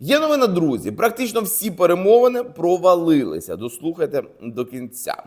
Є новина, друзі. Практично всі перемовини провалилися. Дослухайте до кінця.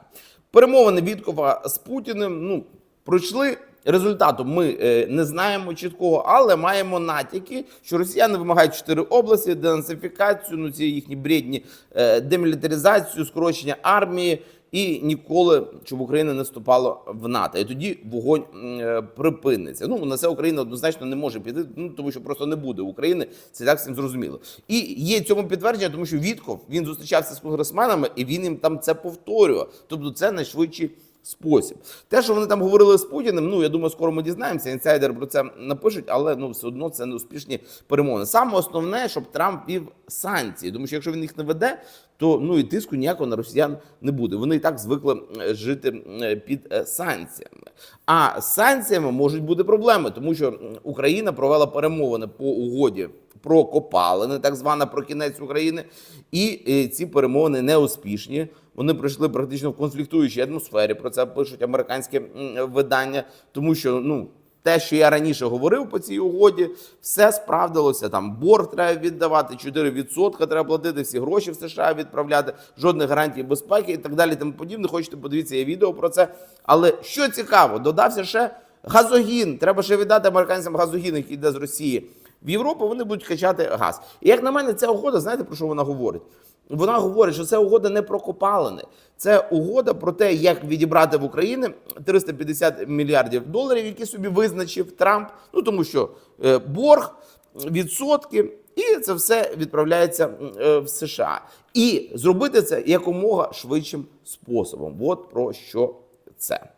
Перемовини Віткова з Путіним ну, пройшли. Результату ми е, не знаємо чіткого, але маємо натяки, що росіяни вимагають чотири області, денацифікацію, ну ці їхні бредні, е, демілітаризацію, скорочення армії і ніколи, щоб Україна не вступала в НАТО. І тоді вогонь е, припиниться. Ну на це Україна однозначно не може піти, ну тому що просто не буде України. Це так всім зрозуміло. І є цьому підтвердження, тому що Вітков він зустрічався з конгресменами, і він їм там це повторював. Тобто, це найшвидший спосіб. Те, що вони там говорили з Путіним, ну я думаю, скоро ми дізнаємося. Інсайдер про це напишуть, але ну все одно це не успішні перемовини. Саме основне, щоб Трамп вів санкції, тому що якщо він їх не веде, то ну і тиску ніякого на росіян не буде. Вони і так звикли е, жити е, під е, санкціями. А з санкціями можуть бути проблеми, тому що Україна провела перемовини по угоді про копалини, так звана про кінець України, і е, ці перемовини не успішні. Вони пройшли практично в конфліктуючій атмосфері. Про це пишуть американські видання, тому що ну. Те, що я раніше говорив по цій угоді, все справдилося. Там борг треба віддавати, 4% треба платити, всі гроші в США відправляти, жодних гарантій безпеки і так далі. Тому подібне. Хочете подивіться є відео про це. Але що цікаво, додався ще газогін. Треба ще віддати американцям газогін, який йде з Росії в Європу. Вони будуть качати газ. І як на мене, ця угода, знаєте про що вона говорить? Вона говорить, що це угода не про копалини. Це угода про те, як відібрати в Україні 350 мільярдів доларів, які собі визначив Трамп. Ну тому що е, борг, відсотки, і це все відправляється е, в США. І зробити це якомога швидшим способом. От про що це.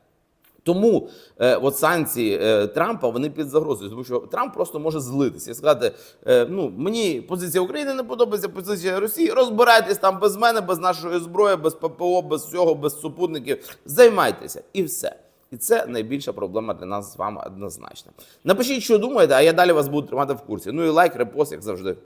Тому е, от санкції е, Трампа вони під загрозою, тому що Трамп просто може злитися і сказати: е, ну мені позиція України не подобається, позиція Росії. Розбирайтесь там без мене, без нашої зброї, без ППО, без всього, без супутників. Займайтеся і все. І це найбільша проблема для нас з вами однозначно. Напишіть, що думаєте, а я далі вас буду тримати в курсі. Ну і лайк, репост, як завжди.